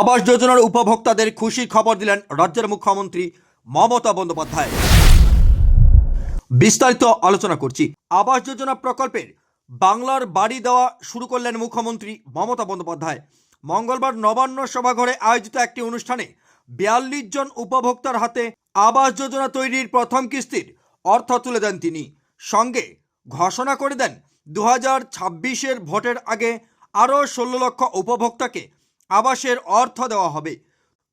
আবাস যোজনার উপভোক্তাদের খুশির খবর দিলেন রাজ্যের মুখ্যমন্ত্রী মমতা বন্দ্যোপাধ্যায়। বিস্তারিত আলোচনা করছি। আবাস যোজনা প্রকল্পের বাংলার বাড়ি দেওয়া শুরু করলেন মুখ্যমন্ত্রী মমতা বন্দ্যোপাধ্যায়। মঙ্গলবার নবান্ন সভাঘরে আয়োজিত একটি অনুষ্ঠানে বিয়াল্লিশ জন উপভোক্তার হাতে আবাস যোজনা তৈরির প্রথম কিস্তির অর্থ তুলে দেন তিনি। সঙ্গে ঘোষণা করে দেন দু হাজার ভোটের আগে আরও ষোলো লক্ষ উপভোক্তাকে আবাসের অর্থ দেওয়া হবে।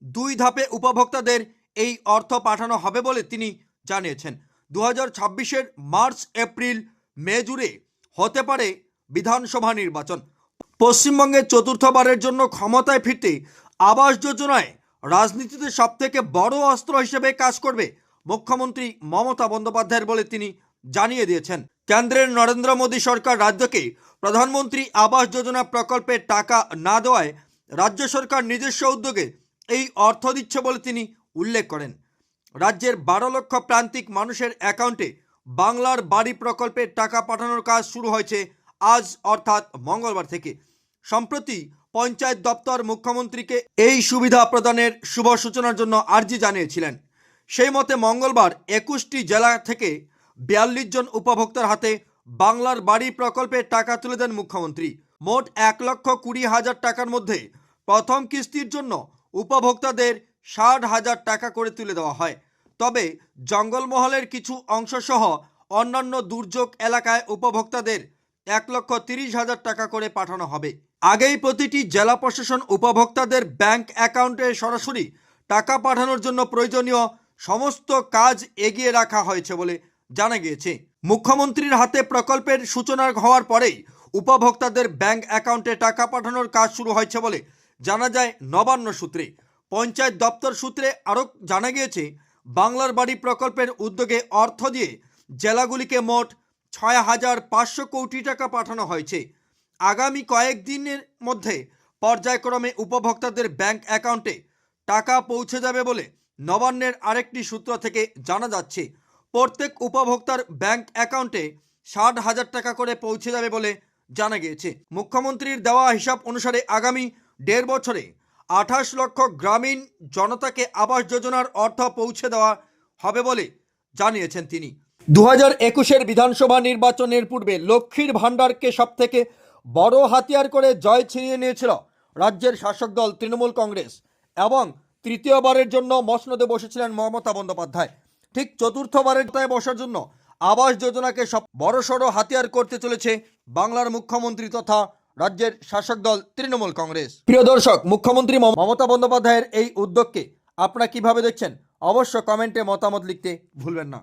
দুই ধাপে উপভোক্তাদের এই অর্থ পাঠানো হবে বলে তিনি জানিয়েছেন। দু হাজার মার্চ, এপ্রিল, মে জুড়ে হতে পারে বিধানসভা নির্বাচন। পশ্চিমবঙ্গে চতুর্থবারের জন্য ক্ষমতায় ফিরতে আবাস যোজনায় রাজনীতিতে সবথেকে বড় অস্ত্র হিসেবে কাজ করবে মুখ্যমন্ত্রী মমতা বন্দ্যোপাধ্যায়ের বলে তিনি জানিয়ে দিয়েছেন। কেন্দ্রের নরেন্দ্র মোদী সরকার রাজ্যকে প্রধানমন্ত্রী আবাস যোজনা প্রকল্পের টাকা না দেওয়ায় রাজ্য সরকার নিজস্ব উদ্যোগে এই অর্থ দিচ্ছে বলে তিনি উল্লেখ করেন। রাজ্যের বারো লক্ষ প্রান্তিক মানুষের অ্যাকাউন্টে বাংলার বাড়ি প্রকল্পে টাকা পাঠানোর কাজ শুরু হয়েছে আজ অর্থাৎ মঙ্গলবার থেকে। সম্প্রতি পঞ্চায়েত দপ্তর মুখ্যমন্ত্রীকে এই সুবিধা প্রদানের শুভ সূচনার জন্য আর্জি জানিয়েছিলেন। সেই মতে মঙ্গলবার একুশটি জেলা থেকে বিয়াল্লিশ জন উপভোক্তার হাতে বাংলার বাড়ি প্রকল্পে টাকা তুলে দেন মুখ্যমন্ত্রী। মোট এক লক্ষ কুড়ি হাজার টাকার মধ্যে প্রথম কিস্তির জন্য উপভোক্তাদের ষাট হাজার টাকা করে তুলে দেওয়া হয়। তবে জঙ্গলমহলের কিছু অংশসহ অন্যান্য দুর্যোগ এলাকায় উপভোক্তাদের এক লক্ষ তিরিশ হাজার টাকা করে পাঠানো হবে। আগেই প্রতিটি জেলা প্রশাসন উপভোক্তাদের ব্যাংক অ্যাকাউন্টে সরাসরি টাকা পাঠানোর জন্য প্রয়োজনীয় সমস্ত কাজ এগিয়ে রাখা হয়েছে বলে জানা গিয়েছে। মুখ্যমন্ত্রীর হাতে প্রকল্পের সূচনা হওয়ার পরেই উপভোক্তাদের ব্যাংক অ্যাকাউন্টে টাকা পাঠানোর কাজ শুরু হয়েছে বলে জানা যায় নবান্ন সূত্রে। পঞ্চায়েত দপ্তর সূত্রে আরও জানা গিয়েছে, বাংলার বাড়ি প্রকল্পের উদ্যোগে অর্থ দিয়ে জেলাগুলিকে মোট ছয় হাজার পাঁচশো কোটি টাকা পাঠানো হয়েছে। আগামী কয়েকদিনের মধ্যে পর্যায়ক্রমে উপভোক্তাদের ব্যাংক অ্যাকাউন্টে টাকা পৌঁছে যাবে বলে নবান্নের আরেকটি সূত্র থেকে জানা যাচ্ছে। প্রত্যেক উপভোক্তার ব্যাংক অ্যাকাউন্টে ষাট হাজার টাকা করে পৌঁছে যাবে বলে জানা গিয়েছে। মুখ্যমন্ত্রীর দেওয়া হিসাব অনুসারে আগামী দেড় বছরে আঠাশ লক্ষ গ্রামীণ জনতাকে আবাস যোজনার অর্থ পৌঁছে দেওয়া হবে বলে জানিয়েছেন তিনি। দু হাজার একুশের বিধানসভা নির্বাচনের পূর্বে লক্ষ্মীর ভাণ্ডারকে সবথেকে বড় হাতিয়ার করে জয় ছিনিয়ে নিয়েছিল রাজ্যের শাসক দল তৃণমূল কংগ্রেস এবং তৃতীয়বারের জন্য মসনদে বসেছিলেন মমতা বন্দ্যোপাধ্যায়। ঠিক চতুর্থবারের তায় বসার জন্য আবাস যোজনাকে সব বড়সড় হাতিয়ার করতে চলেছে বাংলার মুখ্যমন্ত্রী তথা রাজ্যের শাসক দল তৃণমূল কংগ্রেস। প্রিয় দর্শক মুখ্যমন্ত্রী মমতা বন্দ্যোপাধ্যায়ের এই উদ্যোগকে আপনারা কীভাবে দেখছেন? অবশ্য কমেন্টে মতামত লিখতে ভুলবেন না।